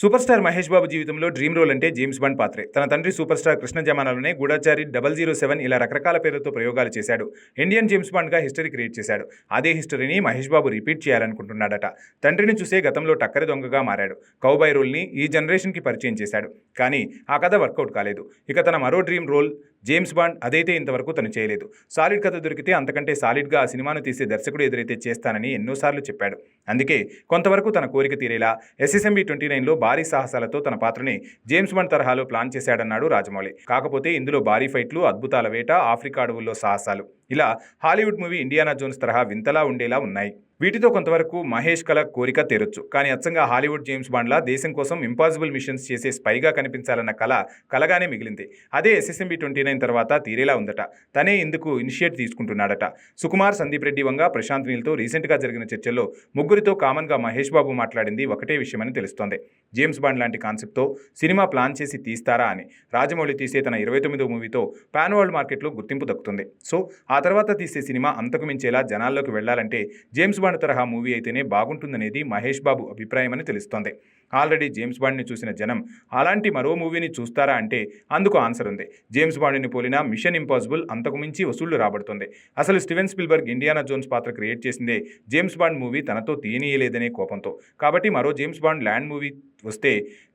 Super star Mahesh Babu జీవితంలో dream role అంటే James Bond పాత్రే. తన తండ్రి సూపర్ స్టార్ కృష్ణ జమానాలోనే గూఢాచారి డబల్ జీరో సెవెన్ ఇలా రకరకాల పేర్లతో ప్రయోగాలు చేశాడు. ఇండియన్ జేమ్స్ బాండ్గా హిస్టరీ క్రియేట్ చేశాడు. అదే హిస్టరీని మహేష్ బాబు రిపీట్ చేయాలనుకుంటున్నాడట. తండ్రిని చూసే గతంలో టక్కరి దొంగగా మారాడు. కౌబాయ్ రోల్ని ఈ జనరేషన్కి పరిచయం చేశాడు. కానీ ఆ కథ వర్కౌట్ కాలేదు. ఇక తన మరో డ్రీమ్ రోల్ జేమ్స్ బాండ్ అదైతే ఇంతవరకు తను చేయలేదు. సాలిడ్ కథ దొరికితే అంతకంటే సాలిడ్గా ఆ సినిమాను తీసే దర్శకుడు ఎదురైతే చేస్తానని ఎన్నోసార్లు చెప్పాడు. అందుకే కొంతవరకు తన కోరిక తీరేలా ఎస్ఎస్ఎంబి ట్వంటీ నైన్లో భారీ సాహసాలతో తన పాత్రని జేమ్స్ బాండ్ తరహాలో ప్లాన్ చేశాడన్నాడు రాజమౌళి. కాకపోతే ఇందులో భారీ ఫైట్లు అద్భుతాల వేట ఆఫ్రికా అడవుల్లో సాహసాలు. ఇలా హాలీవుడ్ మూవీ ఇండియానా జోన్స్ తరహా వింతలా ఉండేలా ఉన్నాయి. వీటితో కొంతవరకు మహేష్ కల కోరిక తీరొచ్చు. కానీ అచ్చంగా హాలీవుడ్ జేమ్స్ బాండ్లా దేశం కోసం ఇంపాసిబుల్ మిషన్స్ చేసే స్పైగా కనిపించాలన్న కళ కలగానే మిగిలింది. అదే ఎస్ఎస్ఎంబి ట్వంటీ నైన్ తర్వాత తీరేలా ఉందట. తనే ఇందుకు ఇనిషియేట్ తీసుకుంటున్నాడట. సుకుమార్ సందీప్ రెడ్డి వంగ ప్రశాంత్ నీల్తో రీసెంట్గా జరిగిన చర్చల్లో ముగ్గురితో కామన్గా మహేష్ బాబు మాట్లాడింది ఒకటే విషయమని తెలుస్తోంది. జేమ్స్ బాండ్ లాంటి కాన్సెప్ట్తో సినిమా ప్లాన్ చేసి తీస్తారా అని. రాజమౌళి తీసే తన ఇరవై తొమ్మిదో మూవీతో పాన్ వరల్డ్ మార్కెట్లో గుర్తింపు దక్కుతుంది. సో ఆ తర్వాత తీసే సినిమా అంతకు మించేలా జనాల్లోకి వెళ్ళాలంటే జేమ్స్ బాండ్ తరహా మూవీ అయితేనే బాగుంటుందనేది మహేష్ బాబు అభిప్రాయమని తెలుస్తోంది. ఆల్రెడీ జేమ్స్ బాండ్ని చూసిన జనం అలాంటి మరో మూవీని చూస్తారా? అంటే అందుకు ఆన్సర్ ఉంది. జేమ్స్ బాండ్ని పోలిన మిషన్ ఇంపాసిబుల్ అంతకు మించి వసూళ్ళు రాబడుతుంది. అసలు స్టీవెన్ స్పిల్బర్గ్ ఇండియానా జోన్స్ పాత్ర క్రియేట్ చేసిందే జేమ్స్ బాండ్ మూవీ తనతో తీయనీయలేదనే కోపంతో. కాబట్టి మరో జేమ్స్ బాండ్ ల్యాండ్ మూవీ వస్తే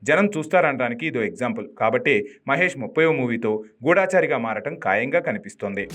జనం చూస్తారనడానికి ఇదో ఎగ్జాంపుల్. కాబట్టే మహేష్ ముప్పయో మూవీతో గూఢాచారిగా మారటం ఖాయంగా కనిపిస్తోంది.